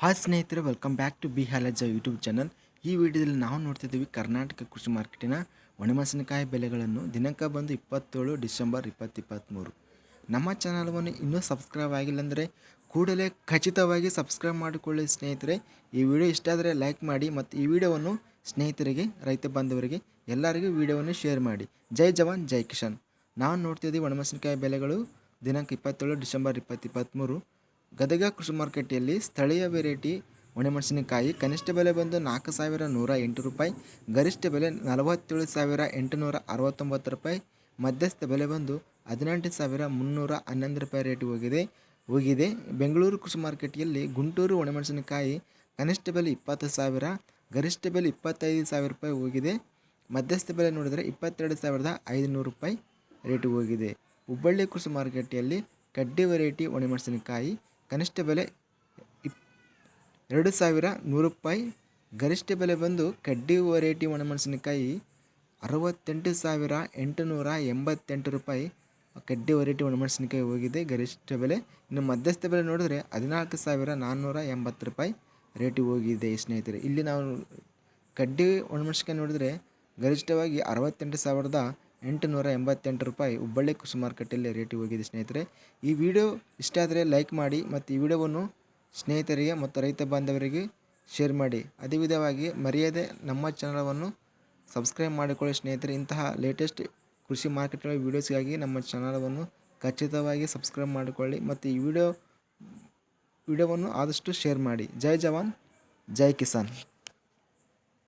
Hi ಸ್ನೇಹಿತರೆ welcome back to B Halaja YouTube channel ಈ ವಿಡಿಯೋದಲ್ಲಿ ನಾವು ನೋಡ್ತಿದ್ದೀವಿ ಕರ್ನಾಟಕ ಕೃಷಿ ಮಾರ್ಕೆಟಿನ ಒಣಮೆಣಸಿನಕಾಯಿ ಬೆಲೆಗಳನ್ನು ದಿನಾಂಕ ಬಂದು ಇಪ್ಪತ್ತೇಳು ಡಿಸೆಂಬರ್ ಇಪ್ಪತ್ತಿಪ್ಪತ್ತ್ಮೂರು ನಮ್ಮ ಚಾನಲ್ವನ್ನು ಇನ್ನೂ ಸಬ್ಸ್ಕ್ರೈಬ್ ಆಗಿಲ್ಲ ಅಂದರೆ ಕೂಡಲೇ ಖಚಿತವಾಗಿ ಸಬ್ಸ್ಕ್ರೈಬ್ ಮಾಡಿಕೊಳ್ಳಿ ಸ್ನೇಹಿತರೆ. ಈ ವಿಡಿಯೋ ಇಷ್ಟ ಆದರೆ ಲೈಕ್ ಮಾಡಿ ಮತ್ತು ಈ ವಿಡಿಯೋವನ್ನು ಸ್ನೇಹಿತರಿಗೆ, ರೈತ ಬಾಂಧವರಿಗೆ, ಎಲ್ಲರಿಗೂ ವಿಡಿಯೋವನ್ನು ಶೇರ್ ಮಾಡಿ. ಜೈ ಜವಾನ್, ಜೈ ಕಿಶನ್ ನಾವು ನೋಡ್ತಿದ್ದೀವಿ ಒಣಮೆಣಸಿನಕಾಯಿ ಬೆಲೆಗಳು ದಿನಾಂಕ ಇಪ್ಪತ್ತೇಳು ಡಿಸೆಂಬರ್ ಇಪ್ಪತ್ತಿಪ್ಪತ್ತ್ಮೂರು ಗದಗ ಕೃಷಿ ಮಾರುಕಟ್ಟೆಯಲ್ಲಿ ಸ್ಥಳೀಯ ವೆರೈಟಿ ಒಣಮೆಣಸಿನಕಾಯಿ ಕನಿಷ್ಠ ಬೆಲೆ ಬಂದು ನಾಲ್ಕು ಸಾವಿರ ನೂರ ಎಂಟು ರೂಪಾಯಿ, ಗರಿಷ್ಠ ಬೆಲೆ ನಲವತ್ತೇಳು ಸಾವಿರ ಎಂಟುನೂರ ಅರವತ್ತೊಂಬತ್ತು ರೂಪಾಯಿ, ಮಧ್ಯಸ್ಥ ಬೆಲೆ ಬಂದು ಹದಿನೆಂಟು ಸಾವಿರ ಮುನ್ನೂರ ಹನ್ನೊಂದು ರೂಪಾಯಿ ರೇಟ್ ಹೋಗಿದೆ. ಹೋಗಿದೆ. ಬೆಂಗಳೂರು ಕೃಷಿ ಮಾರುಕಟ್ಟೆಯಲ್ಲಿ ಗುಂಟೂರು ಒಣಮೆಣಸಿನಕಾಯಿ ಕನಿಷ್ಠ ಬೆಲೆ ಇಪ್ಪತ್ತು ಸಾವಿರ, ಗರಿಷ್ಠ ಬೆಲೆ ಇಪ್ಪತ್ತೈದು ಸಾವಿರ ರೂಪಾಯಿ ಹೋಗಿದೆ. ಮಧ್ಯಸ್ಥ ಬೆಲೆ ನೋಡಿದರೆ ಇಪ್ಪತ್ತೆರಡು ಸಾವಿರದ ಐದುನೂರು ರೂಪಾಯಿ ರೇಟ್ ಹೋಗಿದೆ. ಹುಬ್ಬಳ್ಳಿ ಕೃಷಿ ಮಾರುಕಟ್ಟೆಯಲ್ಲಿ ಕಡ್ಡಿ ವೆರೈಟಿ ಒಣಮೆಣಸಿನಕಾಯಿ ಕನಿಷ್ಠ ಬೆಲೆ ಇಪ್ ಎರಡು ಸಾವಿರ ನೂರು ರೂಪಾಯಿ. ಗರಿಷ್ಠ ಬೆಲೆ ಬಂದು ಕಡ್ಡಿ ವೆರೈಟಿ ಒಣಮೆಣಸಿನಕಾಯಿ ಅರವತ್ತೆಂಟು ಸಾವಿರ ಎಂಟುನೂರ ಎಂಬತ್ತೆಂಟು ರೂಪಾಯಿ. ಕಡ್ಡಿ ವೆರೈಟಿ ಒಣಮೆಣಸಿನಕಾಯಿ ಹೋಗಿದೆ. ಗರಿಷ್ಠ ಬೆಲೆ ಇನ್ನು ಮಧ್ಯಸ್ಥ ಬೆಲೆ ನೋಡಿದ್ರೆ ಹದಿನಾಲ್ಕು ಸಾವಿರ ನಾನ್ನೂರ ಎಂಬತ್ತು ರೂಪಾಯಿ ರೇಟಿಗೆ ಹೋಗಿದೆ ಸ್ನೇಹಿತರೆ. ಇಲ್ಲಿ ನಾವು ಕಡ್ಡಿ ಒಣಮೆಣಸಿನಕಾಯಿ ನೋಡಿದರೆ ಗರಿಷ್ಠವಾಗಿ ಅರವತ್ತೆಂಟು ಸಾವಿರದ ಎಂಟುನೂರ ಎಂಬತ್ತೆಂಟು ರೂಪಾಯಿ ಹುಬ್ಬಳ್ಳಿ ಕೃಷಿ ಮಾರುಕಟ್ಟೆಯಲ್ಲಿ ರೇಟಿಗೆ ಹೋಗಿದೆ ಸ್ನೇಹಿತರೆ. ಈ ವಿಡಿಯೋ ಇಷ್ಟ ಆದರೆ ಲೈಕ್ ಮಾಡಿ ಮತ್ತು ಈ ವಿಡಿಯೋವನ್ನು ಸ್ನೇಹಿತರಿಗೆ ಮತ್ತು ರೈತ ಬಾಂಧವರಿಗೆ ಶೇರ್ ಮಾಡಿ. ಅದೇ ವಿಧವಾಗಿ ಮರೆಯದೆ ನಮ್ಮ ಚಾನಲನ್ನು ಸಬ್ಸ್ಕ್ರೈಬ್ ಮಾಡಿಕೊಳ್ಳಿ ಸ್ನೇಹಿತರೆ. ಇಂತಹ ಲೇಟೆಸ್ಟ್ ಕೃಷಿ ಮಾರ್ಕೆಟ್ಗಳ ವೀಡಿಯೋಸ್ಗಾಗಿ ನಮ್ಮ ಚಾನಲನ್ನು ಖಚಿತವಾಗಿ ಸಬ್ಸ್ಕ್ರೈಬ್ ಮಾಡಿಕೊಳ್ಳಿ ಮತ್ತು ಈ ವಿಡಿಯೋ, ವಿಡಿಯೋವನ್ನು ಆದಷ್ಟು ಶೇರ್ ಮಾಡಿ. ಜೈ ಜವಾನ್, ಜೈ ಕಿಸಾನ್.